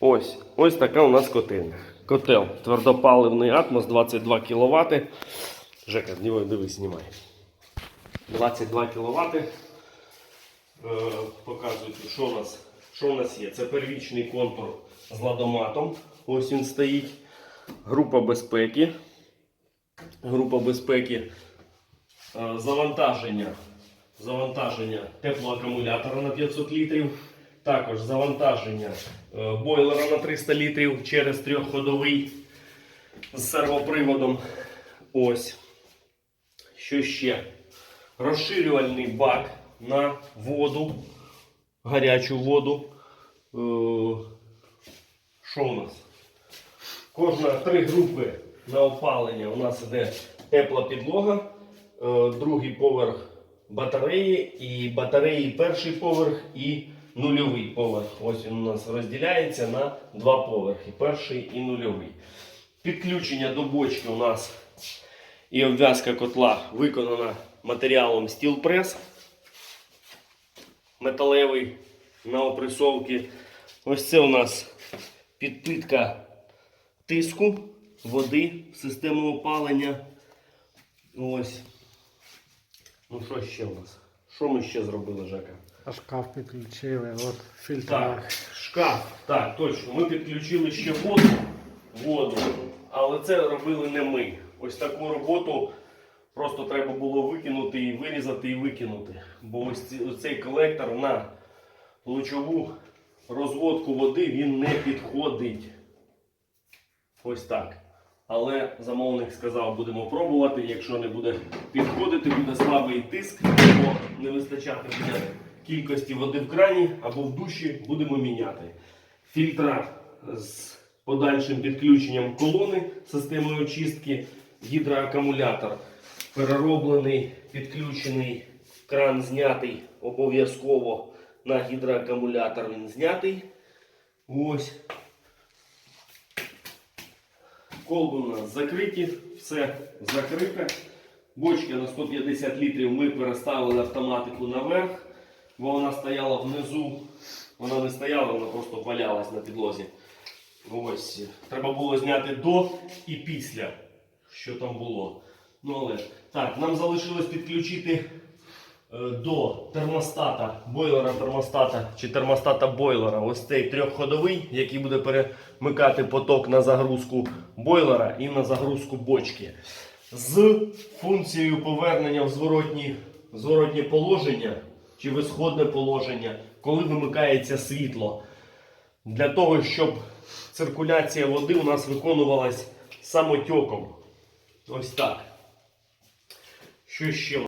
Ось, ось така у нас котельня. Котел твердопаливний атмос 22 кВт. Жека, диви- дивись, знімай. 22 кВт. Е, показують, що у нас, що у нас є. Це первічний контур з ладоматом. Ось він стоїть. Група безпеки. Група безпеки. Е, Завантаження. Завантаження теплоакумулятора на 500 літрів. Також завантаження е, бойлера на 300 літрів через трьохходовий з сервоприводом. Ось. Що ще? Розширювальний бак на воду, гарячу воду. Е, Що у нас? Кожна три групи на опалення у нас іде тепла підлога, е, другий поверх батареї, і батареї перший поверх і нульовий поверх. Ось він у нас розділяється на два поверхи: перший і нульовий. Підключення до бочки у нас і обв'язка котла виконана матеріалом Press. Металевий на опресовці. Ось це у нас підпитка тиску води систему опалення. Ось. Ну що ще у нас? Що ми ще зробили, Жека? А шкаф підключили, от фільтр. Так, шкаф. Так, точно. Ми підключили ще воду. воду. Але це робили не ми. Ось таку роботу просто треба було викинути і вирізати і викинути. Бо ось ці- ось цей колектор на лучову розводку води він не підходить. Ось так. Але замовник сказав, будемо пробувати. Якщо не буде підходити, буде слабий тиск, або не вистачати буде кількості води в крані, або в душі будемо міняти. Фільтра з подальшим підключенням колони системи очистки, гідроакумулятор перероблений, підключений, кран знятий обов'язково на гідроакумулятор він знятий. Ось. Колби у нас закриті, все закрите. Бочка на 150 літрів ми переставили автоматику наверх, бо вона стояла внизу. Вона не стояла, вона просто валялась на підлозі. Ось. Треба було зняти до і після, що там було. Ну але так, нам залишилось підключити е, до термостата, бойлера термостата чи термостата бойлера. Ось цей трьохходовий, який буде перемикати поток на загрузку бойлера і на загрузку бочки. З функцією повернення в зворотні, зворотнє положення чи в ісходне положення, коли вимикається світло. Для того, щоб циркуляція води у нас виконувалась самотьоком. Ось так. Що ще?